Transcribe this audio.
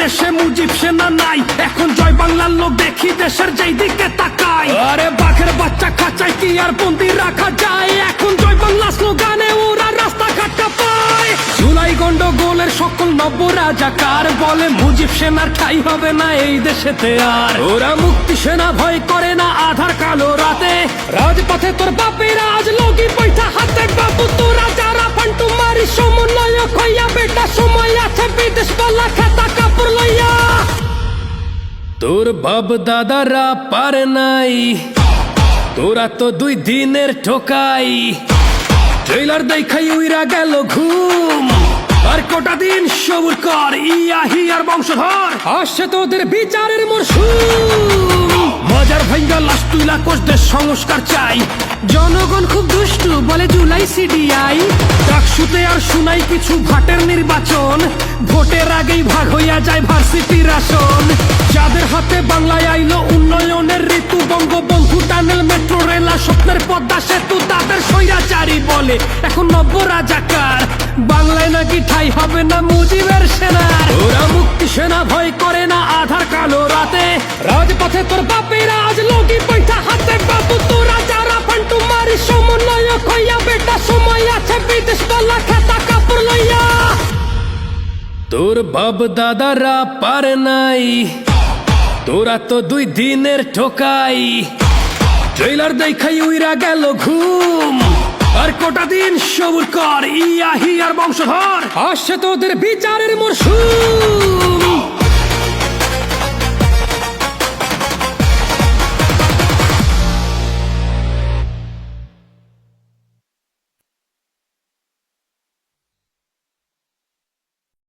দেশে মুজিব সেনা নাই। এখন জয় বাংলার লোক দেখি দেশের যেই দিকে তাকায়। আরে বাঘের বাচ্চা খাঁচায় কি আর বন্দি রাখা যায়? এখন জয় বাংলা স্লোগানে ওরা রাস্তাঘাটটা পায়। জুলাই গন্ডগোলের সকল নব্য রাজাকার বলে, মুজিব সেনার ঠাই হবে না এই দেশেতে আর। ওরা মুক্তি সেনা ভয় করে না আধার কালো রাতে। রাজপথে তোর বাপের তোর বাপ দাদারা পার নাই। তোরা তো দুই দিনের ঠোকাই। ট্রেলার দেখাই উইরা গেল ঘুম। আর কটা দিন সবুর কর ইয়া হিয়ার বংশধর। আসছে তোদের বিচারের মরশুম। মজার ভাইঙ্গা লাশ তুইলা কোষদের সংস্কার চাই। জনগণ খুব দুষ্টু বলে জুলাই সিডিআই। ডাকসুতে আর শুনাই কিছু ভাটের নির্বাচন। ভোটের আগেই ভাগ হইয়া যায় ভার্সিটির আসন। যাদের হাতে বাংলায় আইলো উন্নয়নের ঋতু বঙ্গবন্ধু টানেল মেট্রো রেল আর স্বপ্নের পদ্মা সেতু তাদের স্বৈরাচারী বলে। এখন নব্য বাংলায় নাকি ঠাই হবে না মুজিবের সেনার ওরা মুক্তি সেনা ভয় করে না আধার কালো রাতে। রাজপথে তোর বাপের আজ লগি বৈঠা হাতে। তোরা যারা ফান্টু মারি সমন্বয়ক হইয়া বেটা, সময় আছে বিদেশ বলা কাপড় লইয়া। তোর বাপ দাদারা পারে নাই, তোরা তো দুই দিনের ঠোকাই। ট্রেলার দেখাই উইরা গেল ঘুম। আর কোটা দিন সবুর কর ইয়াহি আর বংশধর। আসছে তোদের বিচারের মরশুম।